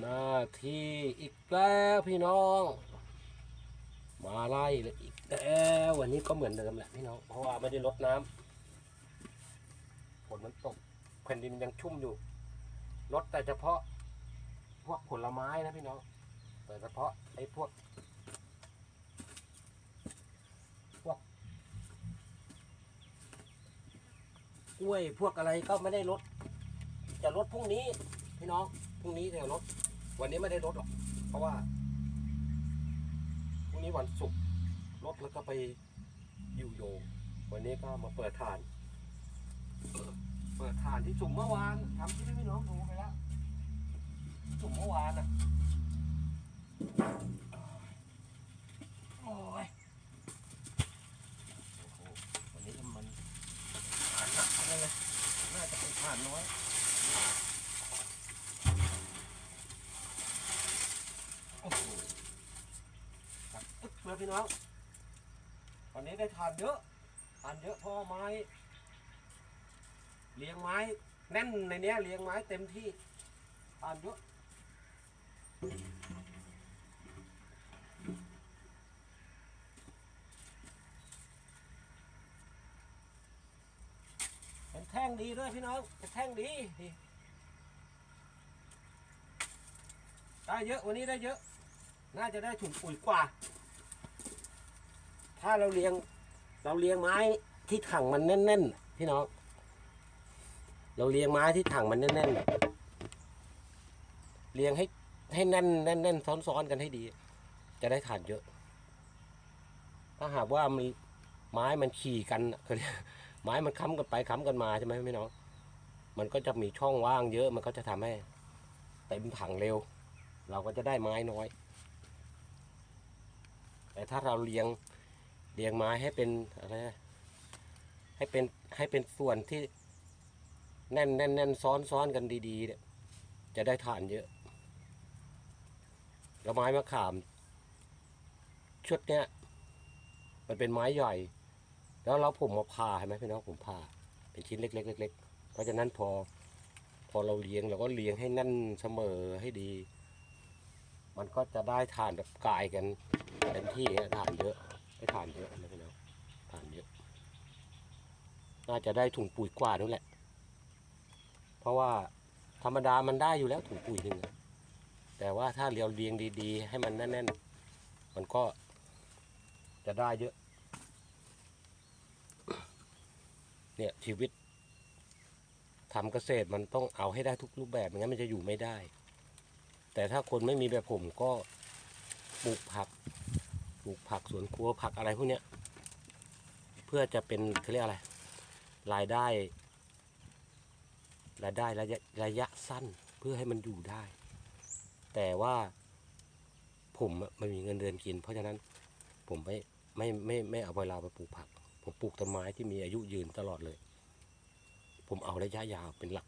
หน้าที่อีกแล้วพี่น้อง มาไล่เลยอีกแล้ววันนี้ก็เหมือนเดิมแหละพี่น้องเพราะว่าไม่ได้ลดน้ำฝนมันตกแผ่นดินยังชุ่มอยู่ลดแต่เฉพาะพวกผลไม้นะพี่น้อง แต่เฉพาะไอ้พวก พวกกล้วยพวกอะไรก็ไม่ได้ลดจะลดพรุ่งนี้พี่น้อง รุ่งนี้จะลดวันนี้ไม่ได้ลดหรอก เพราะว่าพรุ่งนี้วันศุกร์ลดแล้วก็ไปอยู่โยงวันนี้ก็มาเปิดทาน เปิดทานที่สุ่มเมื่อวานทำที่พี่น้องดูไปแล้วสุ่มเมื่อวานอะโอ้ยโอ้โหวันนี้มันผ่านหนักไรเลยน่าจะเป็นผ่านน้อย โอ้โหครับอึ๊บมา พี่น้องวันนี้ได้ทานเยอะทานเยอะเพราะว่าไม้ เลี้ยงไม้ แน่นในเนี้ยเลี้ยงไม้เต็มที่ทานเยอะเป็นแท่งดีด้วยพี่น้องเป็นแท่งดีดีได้เยอะวันนี้ได้เยอะ น่าจะได้ถุงปุ๋ยกว่า ถ้าเราเลี้ยง เราเลี้ยงไม้ที่ถังมันแน่นๆพี่น้อง เราเลี้ยงไม้ที่ถังมันแน่นๆเลี้ยงให้ให้แน่นแน่นแน่นซ้อนๆกันให้ดี จะได้ถ่านเยอะ ถ้าหากว่ามันไม้มันขี่กันเขาเรียกไม้มันค้ำกันไปค้ำกันมาใช่ไหมพี่น้องมันก็จะมีช่องว่างเยอะมันก็จะทำให้เต็มถังเร็ว เราก็จะได้ไม้น้อย แต่ถ้าเราเลี้ยง เลี้ยงไม้ให้เป็นอะไรให้เป็นให้เป็นส่วนที่แน่นแน่นแน่นซ้อนซ้อนกันดีๆเนี่ยจะได้ฐานเยอะแล้วไม้มะขาม ชุดเนี้ยมันเป็นไม้ใหญ่ แล้วเราผมมาผ่าเห็นไหมพี่น้องผมผ่าเป็นชิ้นเล็กๆเล็กๆเพราะฉะนั้นพอพอเราเลี้ยงเราก็เลี้ยงให้แน่นเสมอให้ดี มันก็จะได้ฐานแบบกายกันเต็มที่ฐานเยอะ ได้ฐานเยอะนะพี่น้องฐานเยอะ น่าจะได้ถุงปุ๋ยกว่านั่นแหละ เพราะว่าธรรมดามันได้อยู่แล้วถุงปุ๋ยหนึ่งแต่ว่าถ้าเราเลียงดีๆ ให้มันแน่นๆ มันก็จะได้เยอะ เนี่ยชีวิตทำเกษตรมันต้องเอาให้ได้ทุกรูปแบบไม่งั้นมันจะอยู่ไม่ได้ แต่ถ้าคนไม่มีแบบผมก็ปลูกผัก ลูกผักสวนครัวผักอะไรพวกเนี้ยเพื่อจะเป็นเขาเรียกอะไร รายได้ รายได้ระยะระยะสั้นเพื่อให้มันอยู่ได้ แต่ว่าผมอะไม่มีเงินเดือนกิน เพราะฉะนั้นผมไม่ไม่ไม่ไม่เอาเวลาไปปลูกผัก ผมปลูกต้นไม้ที่มีอายุยืนตลอดเลย ผมเอาระยะยาวเป็นหลัก